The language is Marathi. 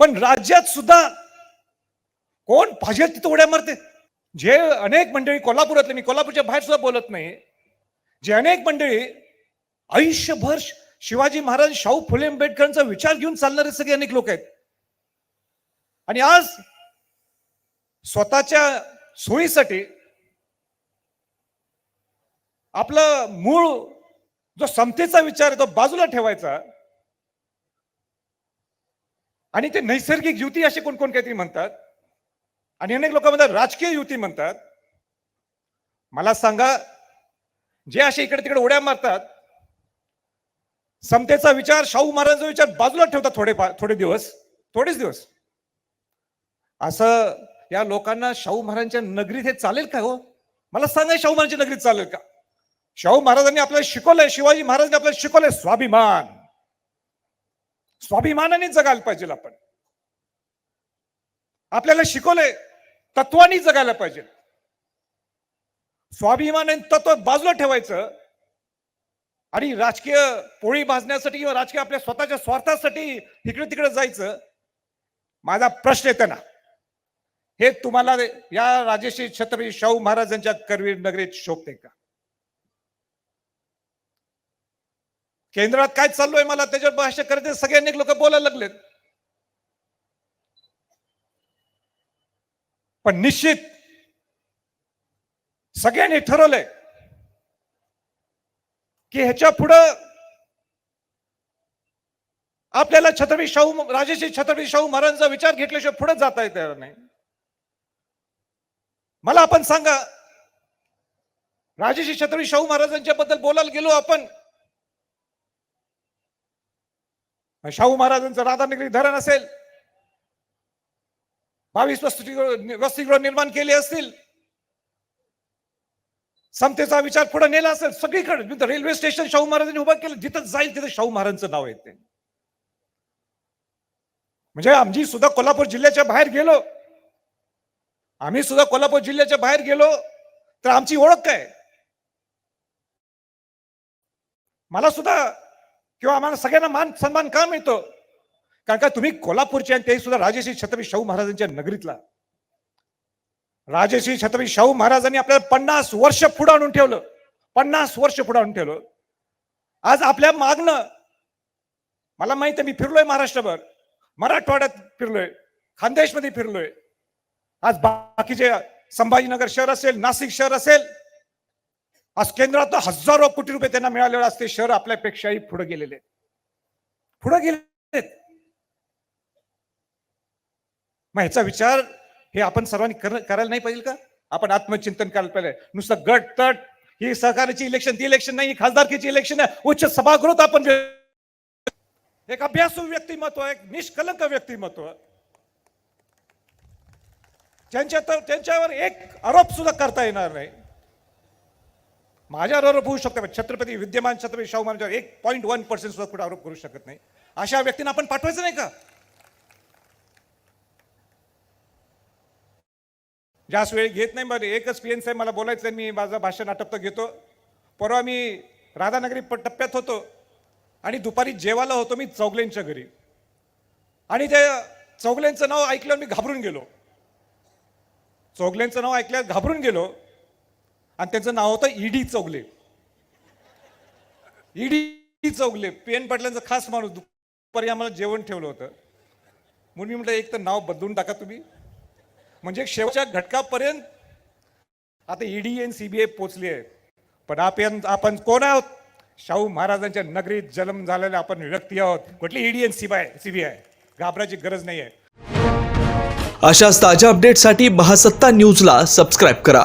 पण राज्यात सुद्धा कोण पाहिजे तिथं उड्या मारते? जे अनेक मंडळी कोल्हापुरातले मी कोल्हापूरच्या बाहेर सुद्धा बोलत नाही. जे अनेक मंडळी आयुष्यभर शिवाजी महाराज शाहू फुले आंबेडकरांचा विचार घेऊन चालणारे सगळे अनेक लोक आहेत. आणि आज स्वतःच्या सोयीसाठी आपला मूळ जो समतेचा विचार आहे तो बाजूला ठेवायचा. आणि ते नैसर्गिक युती असे कोण कोण काहीतरी म्हणतात. आणि अनेक लोक म्हणतात राजकीय युती म्हणतात. मला सांगा जे असे इकडे तिकडे उड्या मारतात समतेचा विचार शाहू महाराजांचा विचार बाजूला ठेवतात थोडे थोडे दिवस थोडेच दिवस. असं या लोकांना शाहू महाराजांच्या नगरीत हे चालेल का हो? मला सांगा शाहू महाराजांच्या नगरीत चालेल का? शाहू महाराजांनी आपल्याला शिकवलंय शिवाजी महाराजांनी आपल्याला शिकवलंय स्वाभिमान. स्वाभिमानाने जगायला पाहिजे आपण. आपल्याला शिकवलंय तत्वानी जगायला पाहिजे. स्वाभिमान तत्व बाजूला ठेवायचं आणि राजकीय पोळी भाजण्यासाठी किंवा राजकीय आपल्या स्वतःच्या स्वार्थासाठी इकडे तिकडे जायचं. माझा प्रश्न आहे त्यांना. हे तुम्हाला या राजेश्री छत्रपती शाहू महाराजांच्या करवीर नगरीत शोभते का? केंद्रात काय चाललंय मला त्याच्यावर भाष्य करायचे सगळे अनेक लोक बोलायला लागलेत. पण निश्चित सगळ्यांनी ठरवलंय की ह्याच्या पुढं आपल्याला छत्रपती शाहू राजेशी छत्रपती शाहू महाराजांचा विचार घेतल्याशिवाय पुढे जाता येत नाही. मला आपण सांगा राजेशी छत्रपती शाहू महाराजांच्या बद्दल बोलायला गेलो आपण शाहू महाराजांचं राधानगरी धरण असेल बावीस वसतिगृह निर्माण केले असतील समतेचा विचार पुढे नेला असेल सगळीकडे रेल्वे स्टेशन शाहू महाराजांनी उभं केलं जिथं जाईल तिथं शाहू महाराजांचं नाव येते. म्हणजे आमची सुद्धा कोल्हापूर जिल्ह्याच्या बाहेर गेलो आम्ही सुद्धा कोल्हापूर जिल्ह्याच्या बाहेर गेलो तर आमची ओळख काय? मला सुद्धा किंवा आम्हाला सगळ्यांना मान सन्मान का मिळतो? कारण का तुम्ही कोल्हापूरचे आणि ते सुद्धा राजेश्री छत्रपती शाहू महाराजांच्या नगरीतला. राजेश्री छत्रपती शाहू महाराजांनी आपल्याला पन्नास वर्ष पुढे आणून ठेवलं. पन्नास वर्ष पुढे आणून ठेवलं. आज आपल्या मागणं मला माहीत आहे मी फिरलोय महाराष्ट्रभर. मराठवाड्यात फिरलोय खानदेशमध्ये फिरलोय. आज बाकीचे संभाजीनगर शहर असेल नाशिक शहर असेल आज केंद्रात हजारो कोटी रुपये त्यांना मिळालेले असते. शहर आपल्यापेक्षाही पुढे गेलेले पुढे गेलेले मग ह्याचा विचार हे आपण सर्वांनी करायला नाही पाहिजे का? आपण आत्मचिंतन करायला पाहिजे. नुसतं गट तट ही सहकार्याची इलेक्शन ती इलेक्शन नाही खासदारकीची इलेक्शन आहे. उच्च सभागृहात आपण एक अभ्यासू व्यक्तिमत्व एक निष्कलंक व्यक्तिमत्व. त्यांच्या तर त्यांच्यावर एक आरोप सुद्धा करता येणार नाही. माझ्यावर आरोप होऊ शकतो पण छत्रपती विद्यमान छत्रपती शाहू महाराजांवर एक पॉईंट वन पर्सेंट सुद्धा कुठे आरोप करू शकत नाही. अशा व्यक्तींना आपण पाठवायचं नाही का? जास्त वेळ घेत नाही बरं एकच पी एन साहेब मला बोलायचं आहे, मी माझं भाषण आटपतं घेतो. परवा मी राधानगरी प- टप्प्यात होतो आणि दुपारी जेवायला होतो मी चौगलेंच्या घरी. आणि त्या चौगलेंचं नाव ऐकल्यावर मी घाबरून गेलो. चौगलेंचं नाव ऐकल्यावर घाबरून गेलो. आणि त्यांचं नाव होतं ईडी चौगले. ईडी चौगले पेन पाटलांचं खास माणूस. दुपारी आम्हाला जेवण ठेवलं होतं. म्हणून मी म्हटलं एक तर नाव बदलून टाका तुम्ही. म्हणजे शेवटच्या घटकापर्यंत आता ईडी आणि सीबीआय पोचली आहे पण आपण आपण कोण आहोत? शाहू महाराजांच्या नगरीत जन्म झालेले आपण व्यक्ती आहोत. कुठली ईडी आणि सीबीआय सीबीआय घाबरायची गरज नाही आहे अशाच ताज्या अपडेटसाठी महासत्ता न्यूजला सबस्क्राईब करा.